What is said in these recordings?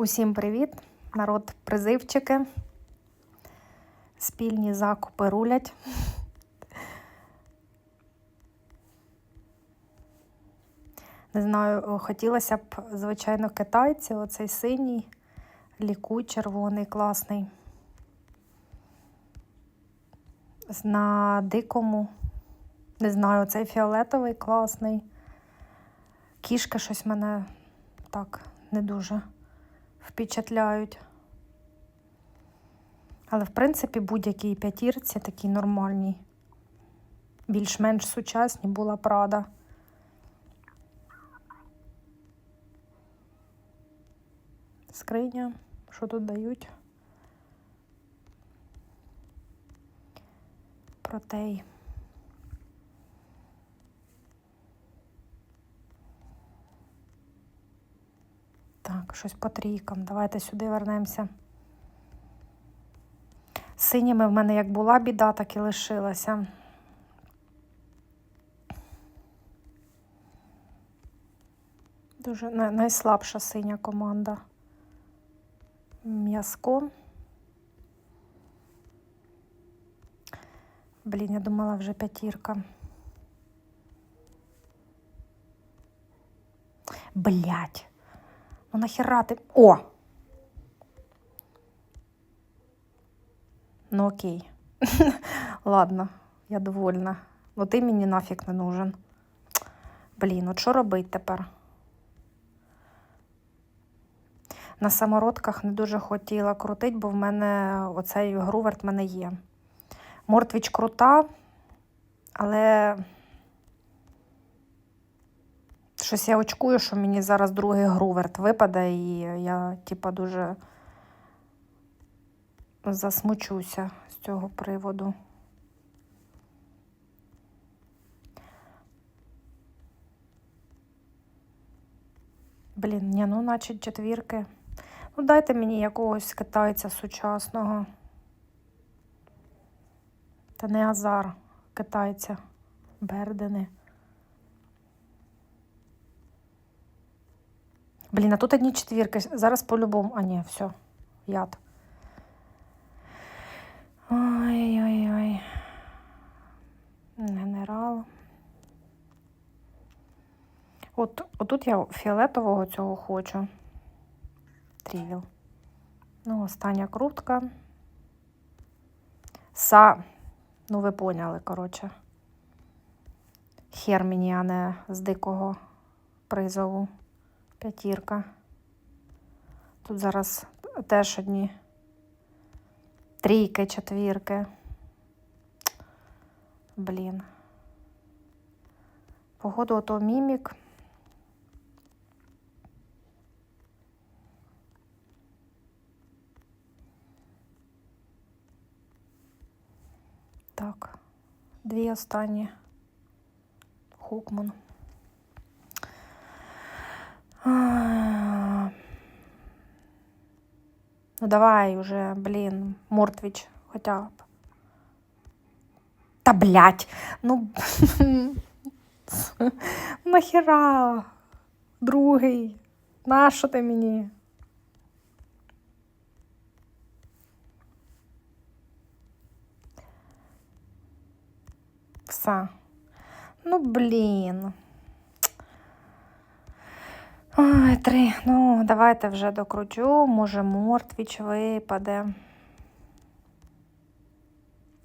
Усім привіт, народ призивчики. Спільні закупи рулять. Не знаю, хотілося б, звичайно, китайці, оцей синій, лікуй червоний, класний. На дикому. Не знаю, цей фіолетовий класний. Кішки щось мене так не дуже впечатляють. Але, в принципі, будь-якій п'ятірці такі нормальні, більш-менш сучасні була Прада. Скриня, що тут дають? Протей. Так, щось по трійкам. Давайте сюди вернемося. Синіми в мене як була біда, так і лишилася. Дуже найслабша синя команда. М'язко. Блін, я думала вже п'ятірка. Блять. Ну нахера ти. О! Ну окей. Ладно, я довольна. Ну ти мені нафіг не нужен. Блін, от що робити тепер? На самородках не дуже хотіла крутити, бо в мене оцей груверт в мене є. Мортвіч крута, але щось я очкую, що мені зараз другий груверт випаде, і я, типа, дуже засмучуся з цього приводу. Блін, ні, ну, наче четвірки. Ну, дайте мені якогось китайця сучасного. Та не азар китайця, бердени. Блін, а тут одні четвірки. Зараз по-любому. А, ні, все, яд. Ой-ой-ой. Генерал. От, отут я фіолетового цього хочу. Трівіл. Ну, остання крутка. Са. Ну, ви поняли, коротше. Хер мені, а не з дикого призову. П'ятірка. Тут зараз теж одні трійки, четвірки. Блін. Погоду ото мімік. Так, дві останні. Хукман. Ну давай уже, блін, Мортвіч хоча б. Та блять, ну нахера другий. Нащо ти мені? Все. Ну, блін. Ой, три. Ну, давайте вже докручу. Може, Мортвіч випаде.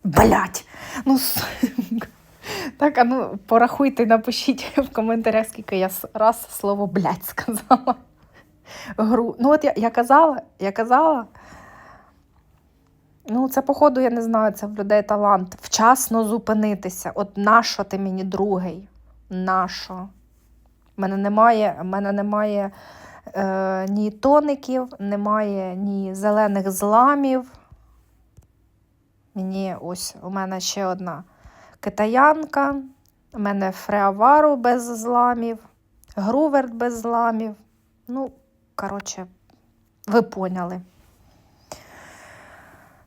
Блять! Ну, с- так, а ну порахуйте напишіть в коментарях, скільки я раз слово блять сказала. Гру. Ну, от я, я казала, я казала. Ну, це, походу, я не знаю, це в людей талант. Вчасно зупинитися. От нащо ти мені другий? Нащо? У мене немає, в мене немає е, ні тоників, немає ні зелених зламів. Мені ось у мене ще одна китаянка, у мене фреавару без зламів, груверт без зламів. Ну, коротше, ви поняли.